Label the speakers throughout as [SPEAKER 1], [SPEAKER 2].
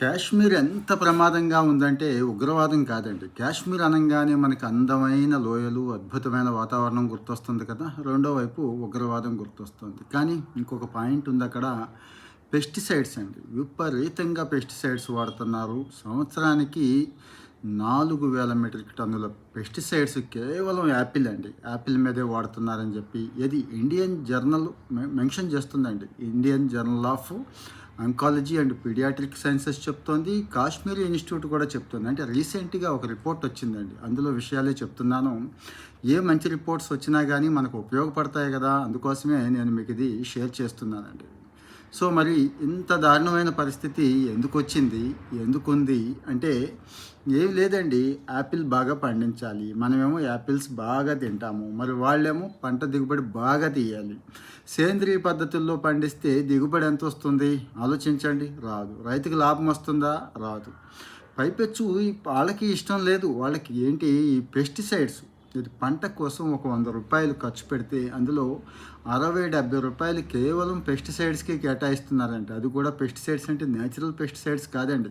[SPEAKER 1] కాశ్మీర్ ఎంత ప్రమాదంగా ఉందంటే ఉగ్రవాదం కాదండి. కాశ్మీర్ అనగానే మనకు అందమైన లోయలు అద్భుతమైన వాతావరణం గుర్తొస్తుంది కదా. రెండో వైపు ఉగ్రవాదం గుర్తొస్తుంది. కానీ ఇంకొక పాయింట్ ఉంది అక్కడ. పెస్టిసైడ్స్ అండి. విపరీతంగా పెస్టిసైడ్స్ వాడుతున్నారు. సంవత్సరానికి నాలుగు వేల మెట్రిక్ టన్నుల పెస్టిసైడ్స్ కేవలం యాపిల్ అండి. యాపిల్ మీదే వాడుతున్నారని చెప్పి. ఇది ఇండియన్ జర్నల్ మె- మెన్షన్ చేస్తుందండి. Indian journal of oncology and paediatric sciences చెప్తోంది. కాశ్మీర్ ఇన్స్టిట్యూట్ కూడా చెప్తుంది. అంటే రీసెంట్గా ఒక రిపోర్ట్ వచ్చిందండి. అందులో విషయాలే చెప్తున్నాను. ఏ మంచి రిపోర్ట్స్ వచ్చినా కానీ మనకు ఉపయోగపడతాయి కదా. అందుకోసమే నేను మీకు ఇది షేర్ చేస్తున్నానండి. సో మరి ఇంత దారుణమైన పరిస్థితి ఎందుకు వచ్చింది ఎందుకుంది? అంటే ఏం లేదండి. యాపిల్ బాగా పండించాలి. మనమేమో యాపిల్స్ బాగా తింటాము. మరి వాళ్ళేమో పంట దిగుబడి బాగా తీయాలి. సేంద్రియ పద్ధతుల్లో పండిస్తే దిగుబడి ఎంత వస్తుంది? ఆలోచించండి. రాదు. రైతుకు లాభం వస్తుందా? రాదు. పైపెచ్చు వాళ్ళకి ఇష్టం లేదు. వాళ్ళకి ఏంటి? ఈ పెస్టిసైడ్స్. ఇది పంట కోసం ఒక వంద రూపాయలు ఖర్చు పెడితే అందులో అరవై డెబ్బై రూపాయలు కేవలం పెస్టిసైడ్స్కి కేటాయిస్తున్నారంట. అది కూడా పెస్టిసైడ్స్ అంటే న్యాచురల్ పెస్టిసైడ్స్ కాదండి.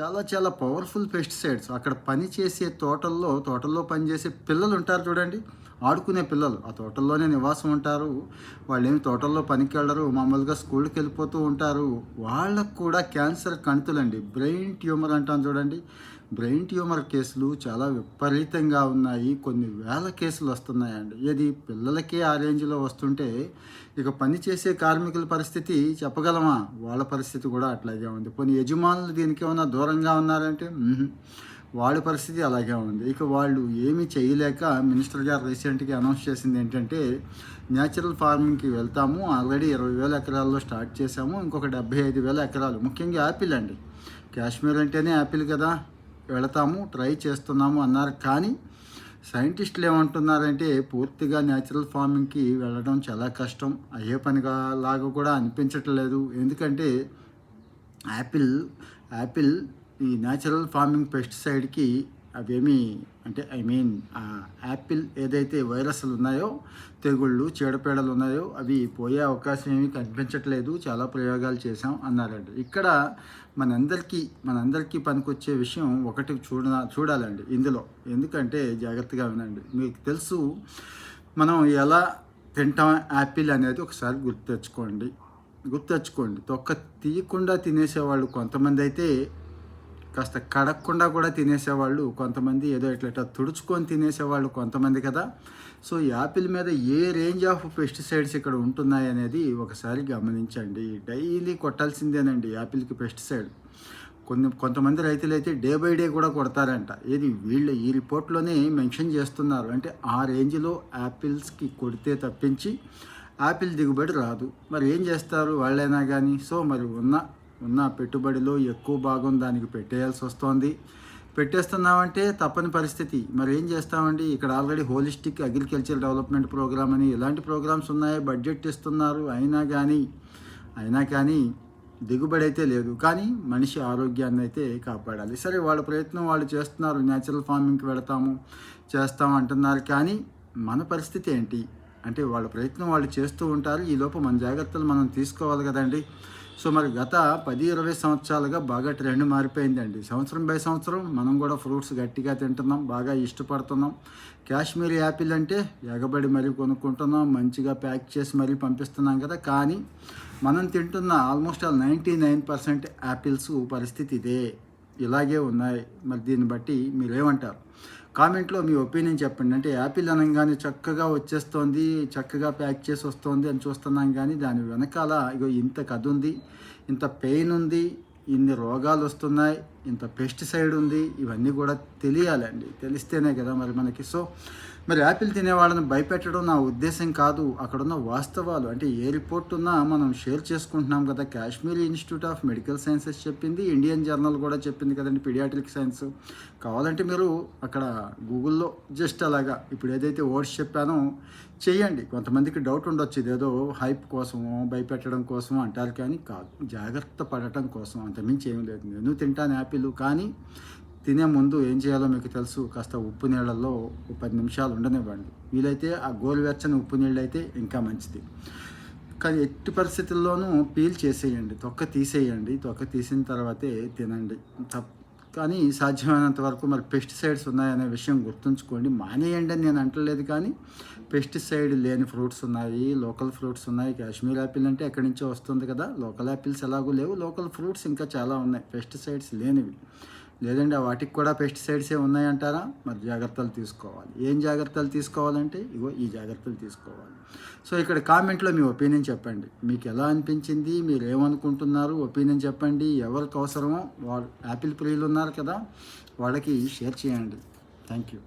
[SPEAKER 1] చాలా చాలా పవర్ఫుల్ పెస్టిసైడ్స్. అక్కడ పని చేసే తోటల్లో తోటల్లో పనిచేసే పిల్లలు ఉంటారు చూడండి. ఆడుకునే పిల్లలు. ఆ తోటల్లోనే నివాసం ఉంటారు. వాళ్ళు ఏమి తోటల్లో పనికి వెళ్ళరు. మామూలుగా స్కూల్కి వెళ్ళిపోతూ ఉంటారు. వాళ్ళకు కూడా క్యాన్సర్ కణుతులండి. బ్రెయిన్ ట్యూమర్ అంటాం చూడండి. బ్రెయిన్ ట్యూమర్ కేసులు చాలా విపరీతంగా ఉన్నాయి. కొన్ని వేల కేసులు వస్తున్నాయండి. ఇది పిల్లలకే ఆ రేంజ్లో వస్తుంటే ఇక పని చేసే కార్మికుల పరిస్థితి చెప్పగలమా? వాళ్ళ పరిస్థితి కూడా అట్లాగే ఉంది. కొన్ని యజమానులు దీనికి ఏమైనా దూరంగా ఉన్నారంటే వాళ్ళ పరిస్థితి అలాగే ఉంది. ఇక వాళ్ళు ఏమీ చేయలేక మినిస్టర్ గారు రీసెంట్గా అనౌన్స్ చేసింది ఏంటంటే న్యాచురల్ ఫార్మింగ్కి వెళ్తాము. ఆల్రెడీ ఇరవై వేల ఎకరాల్లో స్టార్ట్ చేశాము. ఇంకొక డెబ్బై ఐదు వేల ఎకరాలు. ముఖ్యంగా యాపిల్ అండి. కాశ్మీర్ అంటేనే యాపిల్ కదా. వెళతాము ట్రై చేస్తున్నాము అన్నారు. కానీ సైంటిస్టులు ఏమంటున్నారంటే పూర్తిగా న్యాచురల్ ఫార్మింగ్కి వెళ్ళడం చాలా కష్టం. అయ్యే పనిగా లాగా కూడా అనిపించట్లేదు. ఎందుకంటే యాపిల్ యాపిల్ ఈ న్యాచురల్ ఫార్మింగ్ పెస్టిసైడ్కి అవేమి అంటే ఐ మీన్ ఆ యాపిల్ ఏదైతే వైరస్లు ఉన్నాయో తెగుళ్ళు చీడపీడలు ఉన్నాయో అవి పోయే అవకాశం ఏమీ కనిపించట్లేదు. చాలా ప్రయోగాలు చేశాం అన్నారండి. ఇక్కడ మనందరికీ మనందరికీ పనికొచ్చే విషయం ఒకటి చూడ చూడాలండి ఇందులో. ఎందుకంటే జాగ్రత్తగా వినండి. మీకు తెలుసు మనం ఎలా తింటాం యాపిల్ అనేది ఒకసారి గుర్తు తెచ్చుకోండి గుర్తు తెచ్చుకోండి తొక్క తీయకుండా తినేసేవాళ్ళు కొంతమంది అయితే కాస్త కడగకుండా కూడా తినేసేవాళ్ళు కొంతమంది ఏదో ఇట్లా ఇట్లా తుడుచుకొని తినేసేవాళ్ళు కొంతమంది కదా. సో యాపిల్ మీద ఏ రేంజ్ ఆఫ్ పెస్టిసైడ్స్ ఇక్కడ ఉంటున్నాయి అనేది ఒకసారి గమనించండి. డైలీ కొట్టాల్సిందేనండి యాపిల్కి పెస్టిసైడ్. కొన్ని కొంతమంది రైతులు అయితే డే బై డే కూడా కొడతారంట. ఇది వీళ్ళు ఈ రిపోర్ట్లోనే మెన్షన్ చేస్తున్నారు. అంటే ఆ రేంజ్లో యాపిల్స్కి కొడితే తప్పించి యాపిల్ దిగుబడి రాదు. మరి ఏం చేస్తారు వాళ్ళైనా కానీ సో మరి ఉన్న ఉన్న పెట్టుబడిలో ఎక్కువ భాగం దానికి పెట్టేయాల్సి వస్తోంది. పెట్టేస్తున్నామంటే తప్పని పరిస్థితి. మరి ఏం చేస్తామండి? ఇక్కడ already holistic agriculture development programme అని ఇలాంటి ప్రోగ్రామ్స్ ఉన్నాయి బడ్జెట్ ఇస్తున్నారు. అయినా కానీ అయినా కానీ దిగుబడి అయితే లేదు. కానీ మనిషి ఆరోగ్యాన్ని అయితే కాపాడాలి. సరే వాళ్ళ ప్రయత్నం వాళ్ళు చేస్తున్నారు. న్యాచురల్ ఫార్మింగ్కి వెళతాము చేస్తాం అంటున్నారు. కానీ మన పరిస్థితి ఏంటి? అంటే వాళ్ళ ప్రయత్నం వాళ్ళు చేస్తూ ఉంటారు. ఈ లోపు మన జాగ్రత్తలు మనం తీసుకోవాలి కదండి. సో మరి గత పది ఇరవై సంవత్సరాలుగా బాగా ట్రెండ్ మారిపోయిందండి. సంవత్సరం బై సంవత్సరం మనం కూడా ఫ్రూట్స్ గట్టిగా తింటున్నాం బాగా ఇష్టపడుతున్నాం. కాశ్మీర్ యాపిల్ అంటే ఎగబడి మరీ కొనుక్కుంటున్నాం మంచిగా ప్యాక్ చేసి మరీ పంపిస్తున్నాం కదా. కానీ మనం తింటున్న almost all ninety nine percent apples పరిస్థితి ఇదే. ఇలాగే ఉన్నాయి. మరి దీన్ని బట్టి మీరేమంటారు? కామెంట్లో మీ ఒపీనియన్ చెప్పండి. అంటే యాపిల్ అనగానే చక్కగా వచ్చేస్తోంది చక్కగా ప్యాక్ చేసి వస్తుంది అని చూస్తున్నాం కానీ దాని వెనకాల ఇగో ఇంత కథ ఉంది ఇంత పెయిన్ ఉంది ఇన్ని రోగాలు వస్తున్నాయి ఇంత పెస్టిసైడ్ ఉంది ఇవన్నీ కూడా తెలియాలండి. తెలిస్తేనే కదా మరి మనకి. సో మరి యాపిల్ తినేవాళ్ళని భయపెట్టడం నా ఉద్దేశం కాదు. అక్కడున్న వాస్తవాలు. అంటే ఏ రిపోర్ట్ ఉన్నా మనం షేర్ చేసుకుంటున్నాం కదా. Kashmir institute of medical sciences చెప్పింది. ఇండియన్ జర్నల్ కూడా చెప్పింది కదండి పీడియాట్రిక్ సైన్స్. కావాలంటే మీరు అక్కడ గూగుల్లో జస్ట్ అలాగా ఇప్పుడు ఏదైతే ఓట్స్ చెప్పానో చేయండి కొంతమందికి డౌట్ ఉండొచ్చు. ఇదేదో హైప్ కోసమో భయపెట్టడం కోసమో అంటారు కానీ కాదు. జాగ్రత్త పడటం కోసం అంతమించి ఏం లేదు. నేను తింటాను యాపిల్ కానీ తినే ముందు ఏం చేయాలో మీకు తెలుసు కాస్త ఉప్పు నీళ్ళల్లో ఒక పది నిమిషాలు ఉండనివ్వండి. వీలైతే ఆ గోరువెచ్చని ఉప్పు నీళ్ళు అయితే ఇంకా మంచిది. కానీ ఎట్టి పరిస్థితుల్లోనూ పీల్ చేసేయండి తొక్క తీసేయండి తొక్క తీసిన తర్వాతే తినండి. తప్ కానీ సాధ్యమైనంత వరకు మరి పెస్టిసైడ్స్ ఉన్నాయనే విషయం గుర్తుంచుకోండి. మానేయండి అని నేను అంటలేదు కానీ పెస్టిసైడ్ లేని ఫ్రూట్స్ ఉన్నాయి లోకల్ ఫ్రూట్స్ ఉన్నాయి. కాశ్మీర్ యాపిల్ అంటే ఎక్కడి నుంచో వస్తుంది కదా. లోకల్ యాపిల్స్ ఎలాగూ లేవు. లోకల్ ఫ్రూట్స్ ఇంకా చాలా ఉన్నాయి. పెస్టిసైడ్స్ లేనివి. లేదండి వాటికి కూడా పెస్టిసైడ్సే ఉన్నాయంటారా? మరి జాగ్రత్తలు తీసుకోవాలి. ఏం జాగ్రత్తలు తీసుకోవాలంటే? ఇగో ఈ జాగ్రత్తలు తీసుకోవాలి. సో ఇక్కడ కామెంట్లో మీ ఒపీనియన్ చెప్పండి. మీకు ఎలా అనిపించింది? మీరు ఏమనుకుంటున్నారు? ఒపీనియన్ చెప్పండి. ఎవరికి అవసరమో వాళ్ళు యాపిల్ ప్రియులు ఉన్నారు కదా వాళ్ళకి షేర్ చేయండి. Thank you.